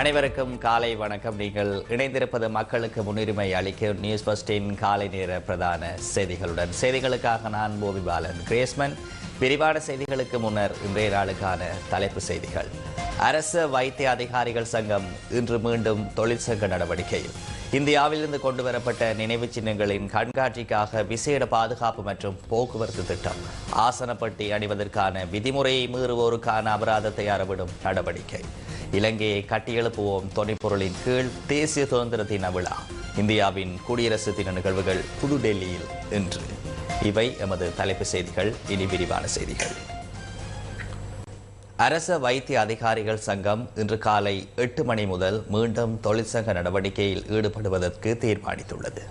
அனைவருக்கும் காலை வணக்கம். நீங்கள் இணைந்திருப்பது மக்களுக்கு முன்னுரிமை அளிக்கும் நியூஸ் பஸ்டின் காலை நேர பிரதான செய்திகளுடன். செய்திகளுக்காக நான் போபி பாலன். கிரேஸ்மன் விரிவான செய்திகளுக்கு முன்னர் இன்றைய நாளுக்கான தலைப்பு செய்திகள். அரசு வைத்திய அதிகாரிகள் சங்கம் இன்று மீண்டும் தொழிற்சங்க நடவடிக்கையில் இந்தியாவிலிருந்து கொண்டு வரப்பட்ட நினைவு சின்னங்களின் கண்காட்சிக்காக விசேட பாதுகாப்பு மற்றும் போக்குவரத்து திட்டம். ஆசனப்பட்டி அணிவதற்கான விதிமுறையை மீறுவோருக்கான அபராதத்தை அறவிடும் நடவடிக்கை. இலங்கையை கட்டியெழுப்புவோம் தொனிப்பொருளின் கீழ் தேசிய சுதந்திர தின விழா. இந்தியாவின் குடியரசு தின நிகழ்வுகள் புதுடெல்லியில் இன்று. இவை எமது தலைப்பு செய்திகள். இனி விரிவான செய்திகள். அரச வைத்திய அதிகாரிகள் சங்கம் இன்று காலை எட்டு மணி முதல் மீண்டும் தொழிற்சங்க நடவடிக்கையில் ஈடுபடுவதற்கு தீர்மானித்துள்ளது.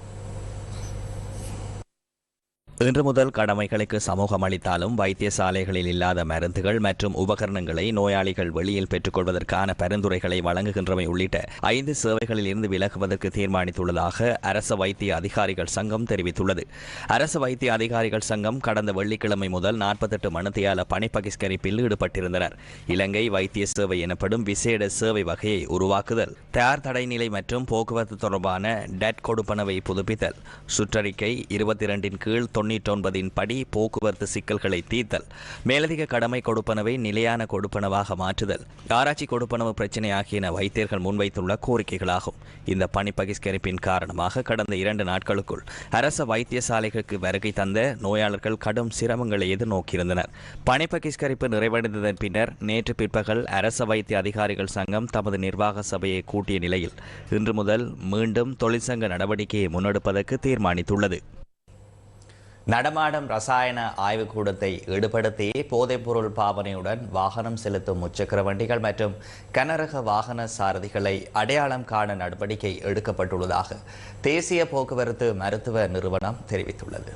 இன்று முதல் கடமைகளுக்கு சமூகம் அளித்தாலும் வைத்தியசாலைகளில் இல்லாத மருந்துகள் மற்றும் உபகரணங்களை நோயாளிகள் வெளியில் பெற்றுக்கொள்வதற்கான பரிந்துரைகளை வழங்குகின்றமை உள்ளிட்ட ஐந்து சேவைகளில் இருந்து விலகுவதற்கு தீர்மானித்துள்ளதாக அரச வைத்திய அதிகாரிகள் சங்கம் தெரிவித்துள்ளது. அரசு வைத்திய அதிகாரிகள் சங்கம் கடந்த வெள்ளிக்கிழமை முதல் நாற்பத்தெட்டு மணித்தியால பணி பகிஷ்கரிப்பில் ஈடுபட்டிருந்தனர். இலங்கை வைத்திய சேவை எனப்படும் விசேட சேவை வகையை உருவாக்குதல் தயார் தடைநிலை மற்றும் போக்குவரத்து தொடர்பான டெட் கொடுப்பனவை புதுப்பித்தல் சுற்றறிக்கை இருபத்தி இரண்டின் கீழ் தொன்னூற்றொன்பதின் படி போக்குவரத்து சிக்கல்களை தீர்த்தல் மேலதிக கடமை கொடுப்பனவை நிலையான கொடுப்பனவாக மாற்றுதல் ஆராய்ச்சி கொடுப்பனவு பிரச்சினை ஆகியன வைத்தியர்கள் முன்வைத்துள்ள கோரிக்கைகளாகும். இந்த பணி பகிஷ்கரிப்பின் காரணமாக கடந்த இரண்டு நாட்களுக்குள் அரச வைத்தியசாலைகளுக்கு வருகை தந்த நோயாளர்கள் கடும் சிரமங்களை எதிர்நோக்கியிருந்தனர். பணி பகிஷ்கரிப்பு நிறைவடைந்ததன் பின்னர் நேற்று பிற்பகல் அரச வைத்திய அதிகாரிகள் சங்கம் தமது நிர்வாக சபையை கூட்டிய நிலையில் இன்று முதல் மீண்டும் தொழிற்சங்க நடவடிக்கையை முன்னெடுப்பதற்கு தீர்மானித்துள்ளது. நடமாடும் ரசாயன ஆய்வுக்கூடத்தை ஈடுபடுத்தி போதைப்பொருள் பாவனையுடன் வாகனம் செலுத்தும் முச்சக்கர வண்டிகள் மற்றும் கனரக வாகன சாரதிகளை அடையாளம் காண நடவடிக்கை எடுக்கப்பட்டுள்ளதாக தேசிய போக்குவரத்து மருத்துவ நிறுவனம் தெரிவித்துள்ளது.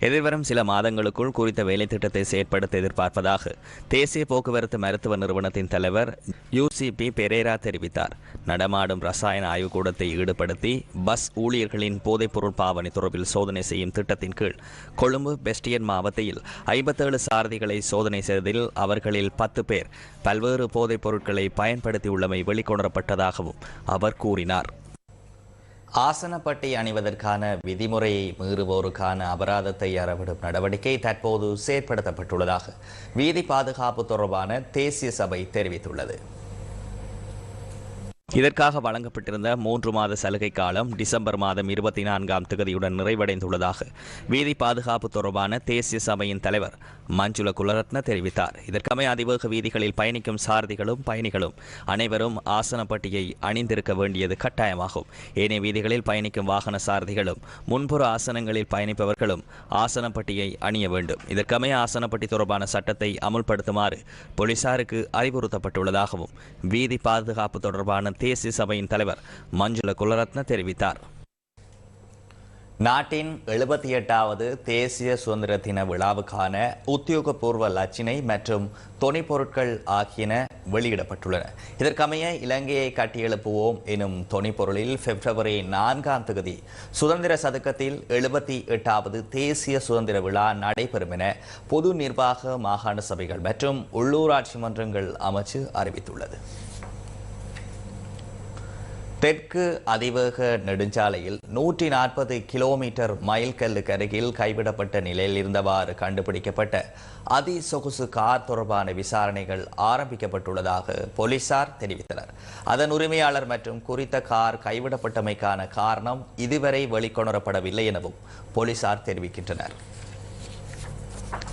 எதிர்வரும் சில மாதங்களுக்குள் குறித்த வேலை திட்டத்தை செயற்படுத்த எதிர்பார்ப்பதாக தேசிய போக்குவரத்து மருத்துவ நிறுவனத்தின் தலைவர் யூசிபி பெரேரா தெரிவித்தார். நடமாடும் ரசாயன ஆய்வுக்கூடத்தை ஈடுபடுத்தி பஸ் ஊழியர்களின் போதைப்பொருள் பாவனை தொடர்பில் சோதனை செய்யும் திட்டத்தின் கீழ் கொழும்பு பெஸ்டியன் மாவட்டத்தில் ஐம்பத்தேழு சாரதிகளை சோதனை செய்ததில் அவர்களில் பத்து பேர் பல்வேறு போதைப் பொருட்களை பயன்படுத்தியுள்ளமை வெளிக்கொணரப்பட்டதாகவும் அவர் கூறினார். ஆசனப்பட்டி அணிவதற்கான விதிமுறையை மீறுவோருக்கான அபராதத்தை அறவிடும் நடவடிக்கை தற்போது செயற்படுத்தப்பட்டுள்ளதாக வீதி பாதுகாப்பு தொடர்பான தேசிய சபை தெரிவித்துள்ளது. இதற்காக வழங்கப்பட்டிருந்த மூன்று மாத சலுகை காலம் டிசம்பர் மாதம் இருபத்தி நான்காம் திகதியுடன் நிறைவடைந்துள்ளதாக வீதி பாதுகாப்பு தொடர்பான தேசிய சபையின் தலைவர் மஞ்சுள குலரத்ன தெரிவித்தார். இதற்கமைய அதிவேக வீதிகளில் பயணிக்கும் சாரதிகளும் பயணிகளும் அனைவரும் ஆசனப்பட்டியை அணிந்திருக்க வேண்டியது கட்டாயமாகும். ஏனைய வீதிகளில் பயணிக்கும் வாகன சாரதிகளும் முன்புற ஆசனங்களில் பயணிப்பவர்களும் ஆசனப்பட்டியை அணிய வேண்டும். இதற்கமைய ஆசனப்பட்டி தொடர்பான சட்டத்தை அமுல்படுத்துமாறு போலீசாருக்கு அறிவுறுத்தப்பட்டுள்ளதாகவும் வீதி பாதுகாப்பு தொடர்பான தேசிய சபையின் தலைவர் மஞ்சுள குலரத்ன தெரிவித்தார். நாட்டின் எழுபத்தி எட்டாவது தேசிய சுதந்திர தின விழாவுக்கான உத்தியோகபூர்வ லட்சினை மற்றும் துணை பொருட்கள் ஆகியன வெளியிடப்பட்டுள்ளன. இதற்கமைய இலங்கையை கட்டியெழுப்புவோம் எனும் தொனிப்பொருளில் பிப்ரவரி நான்காம் தேதி சுதந்திர சதுக்கத்தில் எழுபத்தி எட்டாவது தேசிய சுதந்திர விழா நடைபெறும் என பொது நிர்வாக மாகாண சபைகள் மற்றும் உள்ளூராட்சி மன்றங்கள் அமைச்சு அறிவித்துள்ளது. தெற்கு அதிவேக நெடுஞ்சாலையில் நூற்றி நாற்பது கிலோமீட்டர் மைல்கல்லுக்கு அருகில் கைவிடப்பட்ட நிலையில் இருந்தவாறு கண்டுபிடிக்கப்பட்ட அதி சொகுசு கார் தொடர்பான விசாரணைகள் ஆரம்பிக்கப்பட்டுள்ளதாக போலீசார் தெரிவித்தனர். அதன் உரிமையாளர் மற்றும் குறித்த கார் கைவிடப்பட்டமைக்கான காரணம் இதுவரை வெளிக்கொணரப்படவில்லை எனவும் போலீசார் தெரிவிக்கின்றனர்.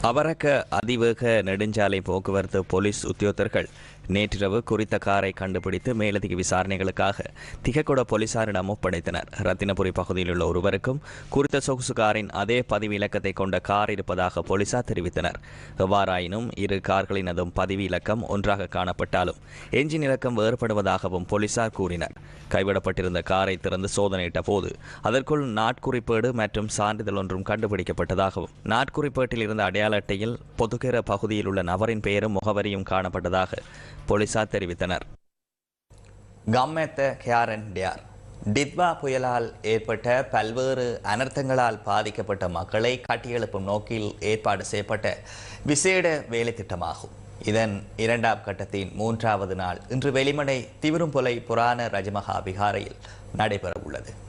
அவரக அதிவேக நெடுஞ்சாலை போக்குவரத்து போலீஸ் உத்தியோகத்தர்கள் நேற்றிரவு குறித்த காரை கண்டுபிடித்து மேலதிக விசாரணைகளுக்காக திகக்குட போலீசாரிடம் ஒப்படைத்தனர். ரத்தினபுரி பகுதியில் உள்ள ஒருவருக்கும் குறித்த சொகுசு காரின் அதே பதிவு இலக்கத்தை கொண்ட கார் இருப்பதாக போலீசார் தெரிவித்தனர். எவ்வாறாயினும் இரு கார்களினதும் பதிவு இலக்கம் ஒன்றாக காணப்பட்டாலும் எஞ்சின் இலக்கம் வேறுபடுவதாகவும் போலீசார் கூறினர். கைவிடப்பட்டிருந்த காரை திறந்து சோதனையிட்ட போது அதற்குள் நாட்குறிப்பேடு மற்றும் சான்றிதழ் ஒன்றும் கண்டுபிடிக்கப்பட்டதாகவும் நாட்குறிப்பேட்டில் இருந்த அடையாள அட்டையில் பொதுகர பகுதியில் உள்ள நபரின் பெயரும் முகவரியும் காணப்பட்டதாக போலீசார் தெரிவித்தனர். கம்மெத்த கேரன் டியார். டித்வா புயலால் ஏற்பட்ட பல்வேறு அனர்த்தங்களால் பாதிக்கப்பட்ட மக்களை கட்டியெழுப்பும் நோக்கில் ஏற்பாடு செய்யப்பட்ட விசேட வேலை திட்டமாகும் இதன் இரண்டாம் கட்டத்தின் மூன்றாவது நாள் இன்று வெளிமடை திவிரும்புலை புராண ரஜமகா விகாரையில் நடைபெற உள்ளது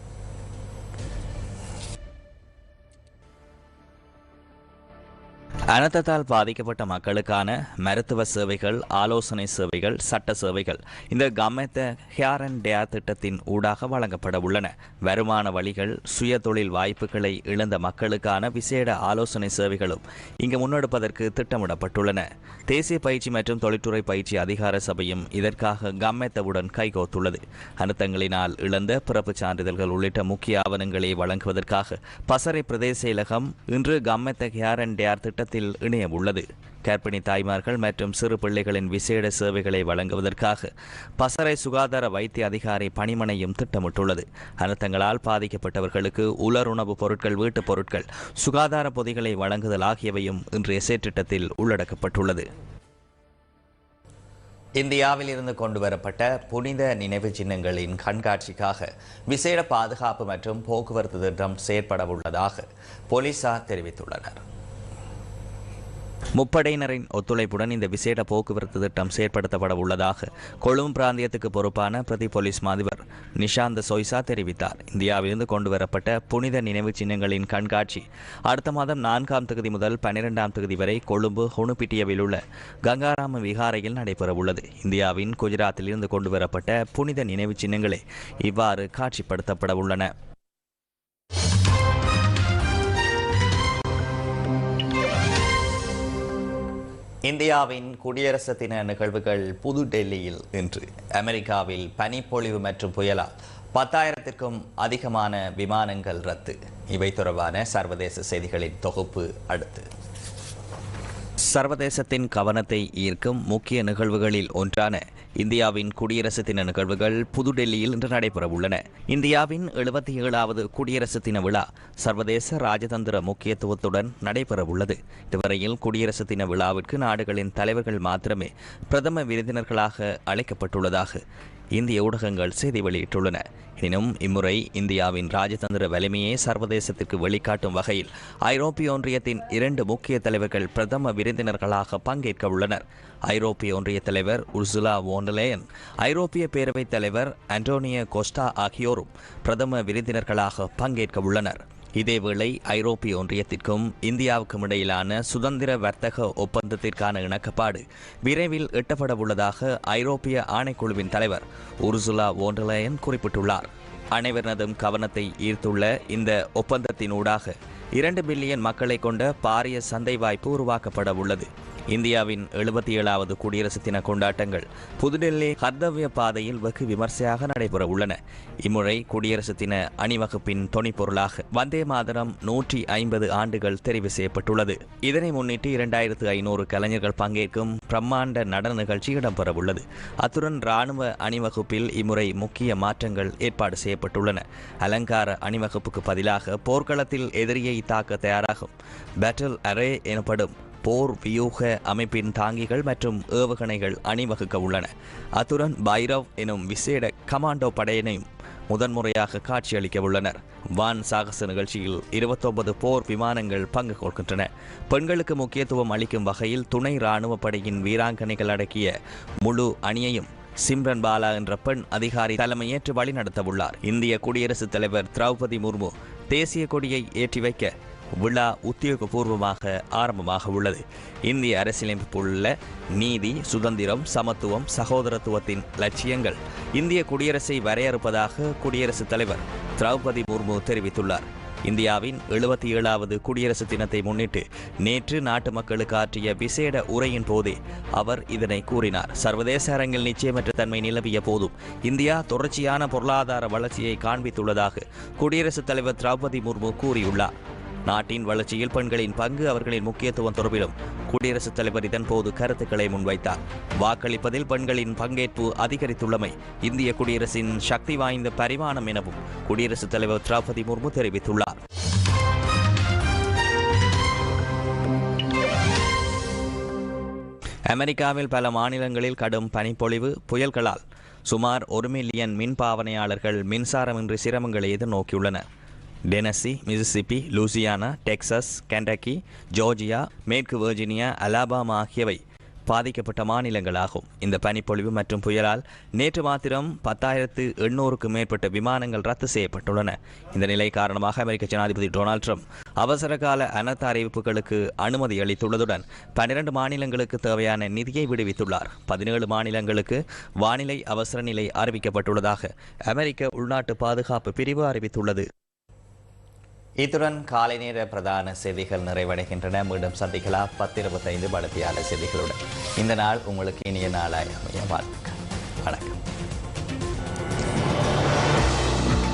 அனர்த்தத்தால் பாதிக்கப்பட்ட மக்களுக்கான மருத்துவ சேவைகள் ஆலோசனை சேவைகள் சட்ட சேவைகள் இந்த கம்மெத்த ஹியார் அண்ட் டேர் திட்டத்தின் ஊடாக வழங்கப்பட உள்ளன. வருமான வழிகள் சுய தொழில் வாய்ப்புகளை இழந்த மக்களுக்கான விசேட ஆலோசனை சேவைகளும் இங்கு முன்னெடுப்பதற்கு திட்டமிடப்பட்டுள்ளன. தேசிய பயிற்சி மற்றும் தொழில்துறை பயிற்சி அதிகார சபையும் இதற்காக கம்மெத்தவுடன் கைகோத்துள்ளது. அனர்த்தங்களினால் இழந்த பிறப்புச் சான்றிதழ்கள் உள்ளிட்ட முக்கிய ஆவணங்களை வழங்குவதற்காக பசறை பிரதேச இலகம் இன்று கம்மெத்த ஹியார் அண்ட் டேர் திட்டத்தில் இணைய உள்ளது கர்ப்பிணி தாய்மார்கள் மற்றும் சிறு பிள்ளைகளின் விசேட சேவைகளை வழங்குவதற்காக பசறை சுகாதார வைத்திய அதிகாரி பணிமனையும் திட்டமிட்டுள்ளது. அனர்த்தங்களால் பாதிக்கப்பட்டவர்களுக்கு உலர் உணவுப் பொருட்கள் வீட்டுப் பொருட்கள் சுகாதார பொதிகளை வழங்குதல் ஆகியவையும் இன்றைய செயற்றிட்டத்தில் உள்ளடக்கப்பட்டுள்ளது. இந்தியாவில் இருந்து கொண்டு வரப்பட்ட புனித நினைவு சின்னங்களின் கண்காட்சிக்காக விசேட பாதுகாப்பு மற்றும் போக்குவரத்து திட்டம் செயற்பட உள்ளதாக போலீசார் தெரிவித்துள்ளனர். முப்படையினரின் ஒத்துழைப்புடன் இந்த விசேட போக்குவரத்து திட்டம் செயற்படுத்தப்பட உள்ளதாக கொழும்பு பிராந்தியத்துக்கு பொறுப்பான பிரதி போலீஸ் மாதிபர் நிஷாந்த சொய்சா தெரிவித்தார். இந்தியாவிலிருந்து கொண்டு வரப்பட்ட புனித நினைவு சின்னங்களின் கண்காட்சி அடுத்த மாதம் நான்காம் தொகுதி முதல் பன்னிரெண்டாம் தொகுதி வரை கொழும்பு ஹொனுப்பிட்டியவில் உள்ள கங்காராம விகாரையில் நடைபெற உள்ளது. இந்தியாவின் குஜராத்தில் இருந்து புனித நினைவு சின்னங்களே இவ்வாறு காட்சிப்படுத்தப்பட உள்ளன. இந்தியாவின் குடியரசு தின நிகழ்வுகள் புது டெல்லியில் இன்று. அமெரிக்காவில் பனிப்பொழிவு மற்றும் புயலால் பத்தாயிரத்திற்கும் அதிகமான விமானங்கள் ரத்து. இவை தொடர்பான சர்வதேச செய்திகளின் தொகுப்பு அடுத்து. சர்வதேசத்தின் கவனத்தை ஈர்க்கும் முக்கிய நிகழ்வுகளில் ஒன்றான இந்தியாவின் குடியரசு தின நிகழ்வுகள் புதுடெல்லியில் இன்று நடைபெற உள்ளன இந்தியாவின் எழுபத்தி ஏழாவது குடியரசு தின விழா சர்வதேச ராஜதந்திர முக்கியத்துவத்துடன் நடைபெற உள்ளது இதுவரையில் குடியரசு தின விழாவிற்கு நாடுகளின் தலைவர்கள் மாத்திரமே பிரதம விருந்தினர்களாக அழைக்கப்பட்டுள்ளதாக இந்திய ஊடகங்கள் செய்தி வெளியிட்டுள்ளன. எனினும் இம்முறை இந்தியாவின் ராஜதந்திர வலிமையை சர்வதேசத்திற்கு வெளிக்காட்டும் வகையில் ஐரோப்பிய ஒன்றியத்தின் இரண்டு முக்கிய தலைவர்கள் பிரதம விருந்தினர்களாக பங்கேற்க உள்ளனர். ஐரோப்பிய ஒன்றிய தலைவர் உர்சுலா வோண்டலேயன் ஐரோப்பிய பேரவைத் தலைவர் அண்டோனியோ கோஸ்டா ஆகியோரும் பிரதம விருந்தினர்களாக பங்கேற்க உள்ளனர். இதேவேளை ஐரோப்பிய ஒன்றியத்திற்கும் இந்தியாவுக்கும் இடையிலான சுதந்திர வர்த்தக ஒப்பந்தத்திற்கான இணக்கப்பாடு விரைவில் எட்டப்பட உள்ளதாக ஐரோப்பிய ஆணைக்குழுவின் தலைவர் உருசுலா ஓண்டலயன் குறிப்பிட்டுள்ளார். அனைவரதும் கவனத்தை ஈர்த்துள்ள இந்த ஒப்பந்தத்தினூடாக இரண்டு பில்லியன் மக்களை கொண்ட பாரிய சந்தை வாய்ப்பு உருவாக்கப்பட உள்ளது இந்தியாவின் எழுபத்தி ஏழாவது குடியரசு தின கொண்டாட்டங்கள் புதுடெல்லி கர்த்தவ்ய பாதையில் வெகு விமர்சையாக நடைபெற உள்ளன. இம்முறை குடியரசு தின அணிவகுப்பின் தொனிப்பொருளாக வந்தே மாதரம் நூற்றி ஐம்பது ஆண்டுகள் தெரிவு செய்யப்பட்டுள்ளது. இதனை முன்னிட்டு இரண்டாயிரத்து ஐநூறு கலைஞர்கள் பங்கேற்கும் பிரம்மாண்ட நடன நிகழ்ச்சி இடம்பெற உள்ளது. அத்துடன் ராணுவ அணிவகுப்பில் இம்முறை முக்கிய மாற்றங்கள் ஏற்பாடு செய்யப்பட்டுள்ளன. அலங்கார அணிவகுப்புக்கு பதிலாக போர்க்களத்தில் எதிரியை தாக்க தயாராகும். பேட்டில் அரே எனப்படும் போர் வியூக அமைப்பின் தாங்கிகள் மற்றும் ஏவுகணைகள் அணிவகுக்க உள்ளன. அத்துடன் பைரவ் எனும் விசேட கமாண்டோ படையினையும் முதன்முறையாக காட்சியளிக்க உள்ளனர். வான் சாகச நிகழ்ச்சியில் இருபத்தொன்பது போர் விமானங்கள் பங்கு கொள்கின்றன. பெண்களுக்கு முக்கியத்துவம் அளிக்கும் வகையில் துணை இராணுவ படையின் வீராங்கனைகள் அடக்கிய முழு அணியையும் சிம்ரன் பாலா என்ற பெண் அதிகாரி தலைமையேற்று வழிநடத்தவுள்ளார். இந்திய குடியரசுத் தலைவர் திரௌபதி முர்மு தேசிய கொடியை ஏற்றி வைக்க விழா உத்தியோகபூர்வமாக ஆரம்பமாக உள்ளது. இந்திய அரசியலமைப்புள்ள நீதி சுதந்திரம் சமத்துவம் சகோதரத்துவத்தின் லட்சியங்கள் இந்திய குடியரசை வரையறுப்பதாக குடியரசுத் தலைவர் திரௌபதி முர்மு தெரிவித்துள்ளார். இந்தியாவின் எழுபத்தி ஏழாவது குடியரசு தினத்தை முன்னிட்டு நேற்று நாட்டு மக்களுக்கு ஆற்றிய விசேட உரையின் போதே அவர் இதனை கூறினார். சர்வதேச அரங்கில் நிச்சயமற்ற தன்மை நிலவிய போதும் இந்தியா தொடர்ச்சியான பொருளாதார வளர்ச்சியை காண்பித்துள்ளதாக குடியரசுத் தலைவர் திரௌபதி முர்மு கூறியுள்ளார். நாட்டின் வளர்ச்சியில் பெண்களின் பங்கு அவர்களின் முக்கியத்துவம் தொடர்பிலும் குடியரசுத் தலைவர் இதன்போது கருத்துக்களை முன்வைத்தார். வாக்களிப்பதில் பெண்களின் பங்கேற்பு அதிகரித்துள்ளமை இந்திய குடியரசின் சக்தி வாய்ந்த பரிமாணம் எனவும் குடியரசுத் தலைவர் திரௌபதி முர்மு தெரிவித்துள்ளார். அமெரிக்காவில் பல மாநிலங்களில் கடும் பனிப்பொழிவு புயல்களால் சுமார் ஒரு மில்லியன் மின் பாவனையாளர்கள் மின்சாரமின்றி சிரமங்களை எதிர்நோக்கியுள்ளனர். Tennessee Mississippi Louisiana Texas Kentucky Georgia மேற்கு வெர்ஜினியா அலாபாமா ஆகியவை பாதிக்கப்பட்ட மாநிலங்களாகும். இந்த பனிப்பொழிவு மற்றும் புயலால் நேற்று மாத்திரம் பத்தாயிரத்து எண்ணூறுக்கும் மேற்பட்ட விமானங்கள் ரத்து செய்யப்பட்டுள்ளன. இந்த நிலை காரணமாக அமெரிக்க ஜனாதிபதி டொனால்ட் ட்ரம்ப் அவசர கால அனர்த்த அறிவிப்புகளுக்கு அனுமதி அளித்துள்ளதுடன் பன்னிரண்டு மாநிலங்களுக்கு தேவையான நிதியை விடுவித்துள்ளார். பதினேழு மாநிலங்களுக்கு வானிலை அவசர நிலை அறிவிக்கப்பட்டுள்ளதாக அமெரிக்க உள்நாட்டு பாதுகாப்பு பிரிவு அறிவித்துள்ளது. இத்துடன் காலை நேர பிரதான செய்திகள் நிறைவடைகின்றன. மீண்டும் சந்திக்கலாம். பத்து இருபத்தைந்து பலத்தியாளர் செய்திகளுடன். இந்த நாள் உங்களுக்கு இனிய நாளாக அமைய வணக்கம்.